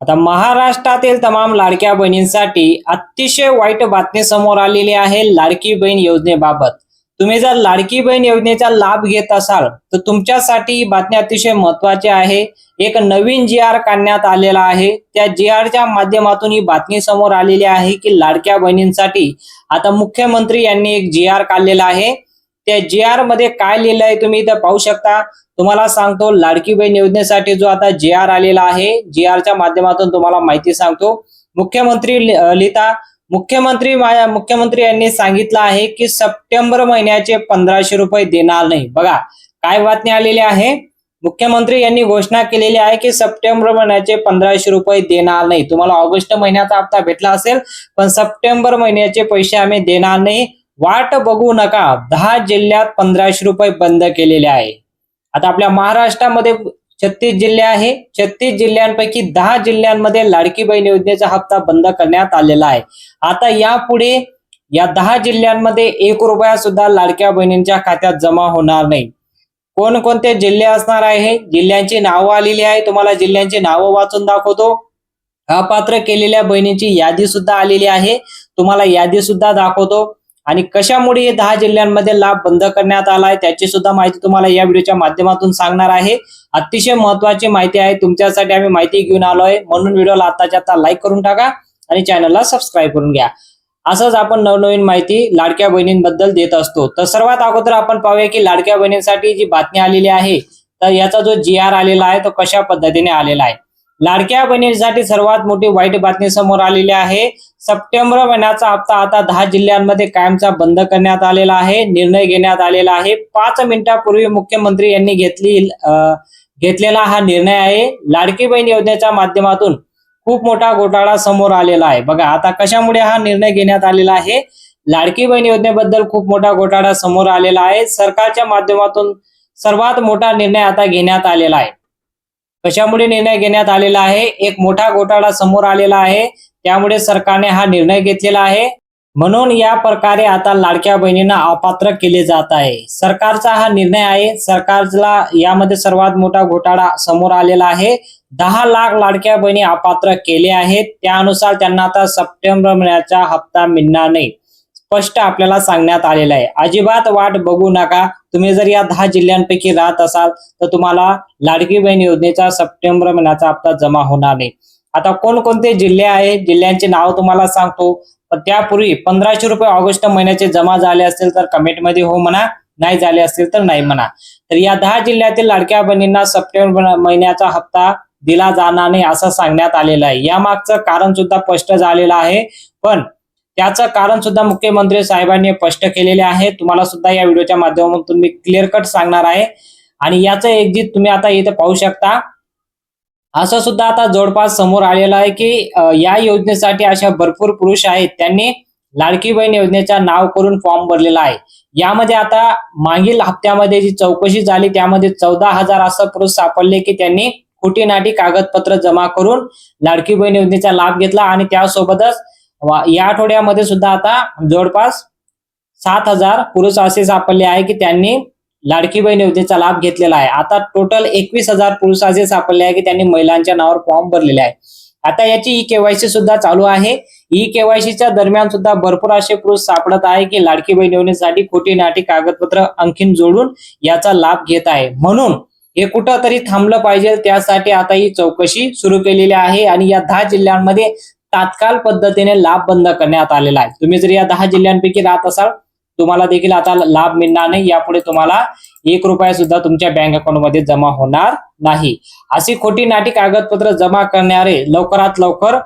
आता महाराष्ट्रातील तमाम लाडक्या बहिणींसाठी अतिशय वाईट बातमी समोर आलेली आहे लाडकी बहीण योजनेबाबत. तुम्ही जर लाडकी बहीण योजनेचा लाभ घेत असाल तर तुमच्यासाठी ही बातमी अतिशय महत्वाची आहे. एक नवीन जी आर काढण्यात आलेला आहे. त्या जी आरच्या माध्यमातून ही बातमी समोर आलेली आहे की लाडक्या बहिणींसाठी आता मुख्यमंत्री यांनी एक जी आर काढलेला आहे. त्या जी आरमध्ये काय लिहिलं आहे तुम्ही इथं पाहू शकता. तुम्हाला सांगतो लाडकी बहीण योजनेसाठी जो आता जी आर आलेला आहे जी आरच्या माध्यमातून तुम्हाला माहिती सांगतो. मुख्यमंत्री लिहिता मुख्यमंत्री मुख्यमंत्री यांनी सांगितलं आहे की सप्टेंबर महिन्याचे पंधराशे रुपये देणार नाही. बघा काय बातमी आलेली आहे? मुख्यमंत्री यांनी घोषणा केलेली आहे की सप्टेंबर महिन्याचे पंधराशे रुपये देणार नाही. तुम्हाला ऑगस्ट महिन्याचा हप्ता भेटला असेल पण सप्टेंबर महिन्याचे पैसे आम्ही देणार नाही. वाट बघू नका. दहा जिल्ह्यात पंधराशे रुपये बंद केलेले आहे. आता आपल्या महाराष्ट्रामध्ये छत्तीस जिल्हे आहे. छत्तीस जिल्ह्यांपैकी दहा जिल्ह्यांमध्ये लाडकी बहीण योजनेचा हप्ता बंद करण्यात आलेला आहे. आता यापुढे या दहा जिल्ह्यांमध्ये एक रुपया सुद्धा लाडक्या बहिणींच्या खात्यात जमा होणार नाही. कोणकोणते जिल्हे असणार आहे? जिल्ह्यांची नावं आलेली आहे तुम्हाला जिल्ह्यांची नावं वाचून दाखवतो. अपात्र केलेल्या बहिणींची यादी सुद्धा आलेली आहे. तुम्हाला यादी सुद्धा दाखवतो. आणि कशामुळे हे दहा जिल्ह्यांमध्ये लाभ बंद करण्यात आलाय त्याची सुद्धा माहिती तुम्हाला या व्हिडिओच्या माध्यमातून सांगणार आहे. अतिशय महत्वाची माहिती आहे तुमच्यासाठी आम्ही माहिती घेऊन आलोय. म्हणून व्हिडिओला आताच्या आता लाईक करून टाका आणि चॅनलला सबस्क्राईब करून घ्या. असंच आपण नवनवीन माहिती लाडक्या बहिणींबद्दल देत असतो. तर सर्वात अगोदर आपण पाहूया की लाडक्या बहिणींसाठी जी बातमी आलेली आहे तर याचा जो जी आर आलेला आहे तो कशा पद्धतीने आलेला आहे? लाडक्या बहिणीसाठी सर्वात मोठी वाईट बातमी समोर आलेली आहे. सप्टेंबर महिन्याचा हप्ता आता दहा जिल्ह्यांमध्ये कायमचा बंद करण्यात आलेला आहे. निर्णय घेण्यात आलेला आहे. पाच मिनिटापूर्वी मुख्यमंत्री यांनी घेतली घेतलेला हा निर्णय आहे. लाडकी बहीण योजनेच्या माध्यमातून खूप मोठा घोटाळा समोर आलेला आहे. बघा आता कशामुळे हा निर्णय घेण्यात आलेला आहे? लाडकी बहीण योजनेबद्दल खूप मोठा घोटाळा समोर आलेला आहे. सरकारच्या माध्यमातून सर्वात मोठा निर्णय आता घेण्यात आलेला आहे. कशामुळे निर्णय घेण्यात आलेला आहे? एक मोठा घोटाळा समोर आलेला आहे. त्यामुळे सरकारने हा निर्णय घेतलेला आहे. म्हणून या प्रकारे आता लाडक्या बहिणींना अपात्र केले जात आहे. सरकारचा हा निर्णय आहे. सरकारला यामध्ये सर्वात मोठा घोटाळा समोर आलेला आहे. दहा लाख लाडक्या बहिणी अपात्र केले आहेत. त्यानुसार त्यांना आता सप्टेंबर महिन्याचा हप्ता मिळणार नाही. स्पष्ट आपल्याला सांगण्यात आलेलं आहे. अजिबात वाट बघू नका. तुम्ही जर या दहा जिल्ह्यांपैकी राहत असाल तर तुम्हाला लाडकी बहीण योजनेचा सप्टेंबर महिन्याचा हप्ता जमा होणार नाही. आता कोणकोणते जिल्हे आहेत जिल्ह्यांचे नाव तुम्हाला सांगतो. पण त्यापूर्वी पंधराशे रुपये ऑगस्ट महिन्याचे जमा झाले असतील तर कमेंटमध्ये हो म्हणा. नाही झाले असतील तर नाही म्हणा. तर या दहा जिल्ह्यातील लाडक्या बहिणींना सप्टेंबर महिन्याचा हप्ता दिला जाणार नाही असं सांगण्यात आलेलं आहे. यामागचं कारण सुद्धा स्पष्ट झालेलं आहे. पण त्याचं कारण सुद्धा मुख्यमंत्री साहेबांनी स्पष्ट केलेले आहे. तुम्हाला सुद्धा या व्हिडिओच्या माध्यमातून मी क्लिअर कट सांगणार आहे. आणि याचं एक्झिट तुम्ही आता इथे पाहू शकता. असं सुद्धा आता जवळपास समोर आलेलं आहे की या योजनेसाठी अशा भरपूर पुरुष आहेत. त्यांनी लाडकी बहीण योजनेचा नाव करून फॉर्म भरलेला आहे. यामध्ये आता मागील हप्त्यामध्ये जी चौकशी झाली त्यामध्ये चौदा हजार असं पुरुष सापडले की त्यांनी खोटी नाटी कागदपत्र जमा करून लाडकी बहीण योजनेचा लाभ घेतला. आणि त्यासोबतच या आठवड्यामध्ये सुद्धा आता जवळपास सात हजार पुरुष असे सापडले आहे की त्यांनी लाडकी बहीण योजनेचा लाभ घेतलेला आहे. आता टोटल एकवीस हजार पुरुष असे सापडले आहे की त्यांनी महिलांच्या नावावर फॉर्म भरलेले आहे. आता याची ई केवायसी सुद्धा चालू आहे. ई केवायसीच्या दरम्यान सुद्धा भरपूर असे पुरुष सापडत आहे की लाडकी बहीण योजनेसाठी खोटी नाटी कागदपत्र आणखीन जोडून याचा लाभ घेत आहे. म्हणून हे कुठं तरी थांबलं पाहिजे. त्यासाठी आता ही चौकशी सुरू केलेली आहे आणि या दहा जिल्ह्यांमध्ये तात्काळ पद्धतीने लाभ बंद करण्यात आलेला आहे. तुम्ही जर या दहा जिल्ह्यांपैकी राहत असाल तुम्हाला देखील आता लाभ मिळणार नाही. यापुढे तुम्हाला एक रुपया सुद्धा तुमच्या बँक अकाउंटमध्ये जमा होणार नाही. अशी खोटी नाटी कागदपत्र जमा करणारे लवकरात लवकर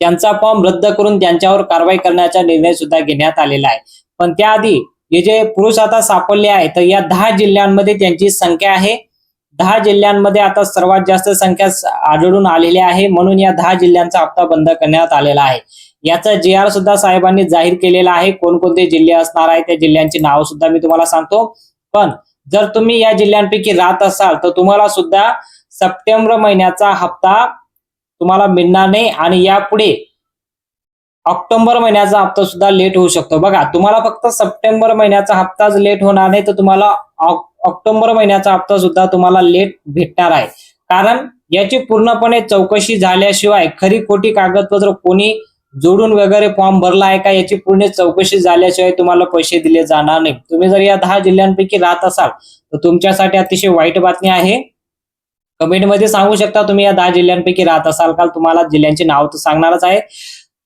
त्यांचा फॉर्म रद्द करून त्यांच्यावर कारवाई करण्याचा निर्णय सुद्धा घेण्यात आलेला आहे. पण त्याआधी हे जे पुरुष आता सापडले आहेत तर या दहा जिल्ह्यांमध्ये त्यांची संख्या आहे. दहा जिल्ह्यांमध्ये आता सर्वात जास्त संख्या आढळून आलेली आहे. म्हणून या दहा जिल्ह्यांचा हप्ता बंद करण्यात आलेला आहे. याचा जे आर सुद्धा साहेबांनी जाहीर केलेला आहे. कोणकोणते जिल्हे असणार आहे त्या जिल्ह्यांची नाव सुद्धा मी तुम्हाला सांगतो. पण जर तुम्ही या जिल्ह्यांपैकी राहत असाल तर तुम्हाला सुद्धा सप्टेंबर महिन्याचा हप्ता तुम्हाला मिळणार नाही. आणि यापुढे ऑक्टोबर महिन्याचा हप्ता सुद्धा लेट होऊ शकतो. बघा तुम्हाला फक्त सप्टेंबर महिन्याचा हप्ताच लेट होणार नाही तर तुम्हाला ऑक्टोबर महिन्याचा हप्ता सुद्धा तुम्हाला लेट भेटणार आहे. कारण याची पूर्णपणे चौकशी झाल्याशिवाय खरी खोटी कागदपत्र कोणी जोडून वगैरे फॉर्म भरला आहे का याची पूर्ण चौकशी झाल्याशिवाय तुम्हाला पैसे दिले जाणार नाही. तुम्ही जर या दहा जिल्ह्यांपैकी राहत असाल तर तुमच्यासाठी अतिशय वाईट बातमी आहे. कमेंटमध्ये सांगू शकता तुम्ही या दहा जिल्ह्यांपैकी राहत असाल का तुम्हाला जिल्ह्यांचे नाव तर सांगणारच आहे.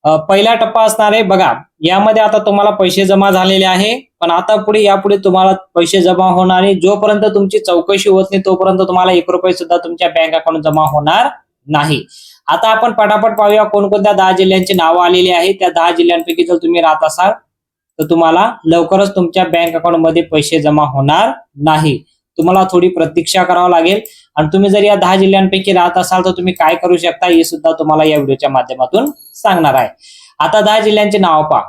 पहिला टप्पा असणार आहे बघा यामध्ये आता तुम्हाला पैसे जमा झालेले आहे पण आता पुढे यापुढे तुम्हाला पैसे जमा होणार नाही जोपर्यंत तुमची चौकशी होत नाही तोपर्यंत तुम्हाला एक रुपये सुद्धा तुमच्या बँक अकाउंट जमा होणार नाही. आता आपण पटापट पाहूया कोणकोणत्या दहा जिल्ह्यांची नावं आलेली आहेत त्या दहा जिल्ह्यांपैकी जर तुम्ही राहत असाल तर तुम्हाला लवकरच तुमच्या बँक अकाउंटमध्ये पैसे जमा होणार नाही. तुम्हाला थोडी प्रतीक्षा करावं लागेल. आणि तुम्ही जर या दहा जिल्ह्यांपैकी राहत असाल तर तुम्ही काय करू शकता हे सुद्धा तुम्हाला या व्हिडिओच्या माध्यमातून सांगणार आहे. आता दहा जिल्ह्यांची नाव पहा.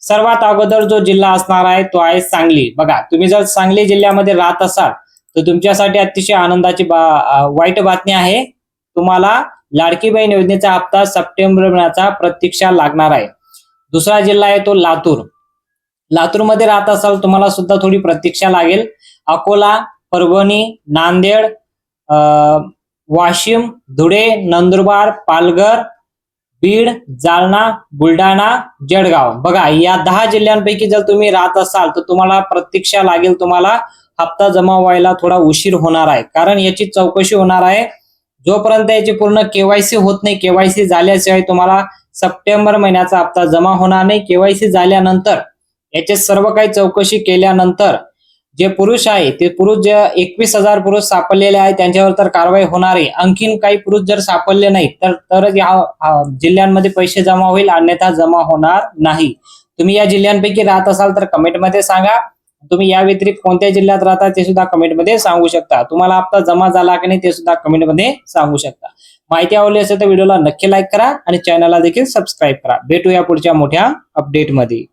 सर्वात अगोदर जो जिल्हा असणार आहे तो आहे सांगली. बघा तुम्ही जर सांगली जिल्ह्यामध्ये राहत असाल तर तुमच्यासाठी अतिशय आनंदाची बा- वाईट बातमी आहे. तुम्हाला लाडकी बहीण योजनेचा हप्ता सप्टेंबर महिन्याचा प्रतीक्षा लागणार आहे. दुसरा जिल्हा आहे तो लातूर. लातूरमध्ये राहत असाल तुम्हाला सुद्धा थोडी प्रतीक्षा लागेल. अकोला परभणी नांदेड वाशिम धुळे नंदुरबार पालघर बीड जालना बुलढाणा जळगाव. बघा या दहा जिल्ह्यांपैकी जर तुम्ही राहत असाल तर तुम्हाला प्रतीक्षा लागेल तुम्हाला हप्ता जमा व्हायला थोडा उशीर होणार आहे. कारण याची चौकशी होणार आहे. जोपर्यंत याची पूर्ण केवायसी होत नाही केवायसी झाल्याशिवाय तुम्हाला सप्टेंबर महिन्याचा हप्ता जमा होणार नाही. केवायसी झाल्यानंतर याचे सर्व काही चौकशी केल्यानंतर जे पुरुष आहे ते पुरुष जे एकवीस हजार पुरुष सापडलेले आहेत त्यांच्यावर तर कारवाई होणार आहे आणखीन काही पुरुष जर सापडले नाही तर तरच या जिल्ह्यांमध्ये पैसे जमा होईल अन्यथा जमा होणार नाही. तुम्ही या जिल्ह्यांपैकी राहत असाल तर कमेंटमध्ये सांगा. तुम्ही या व्यतिरिक्त कोणत्या जिल्ह्यात राहता ते सुद्धा कमेंटमध्ये सांगू शकता. तुम्हाला हप्ता जमा झाला की नाही ते सुद्धा कमेंटमध्ये सांगू शकता. माहिती आवडली असेल तर व्हिडिओला नक्की लाईक करा आणि चॅनलला देखील सबस्क्राईब करा. भेटूया पुढच्या मोठ्या अपडेटमध्ये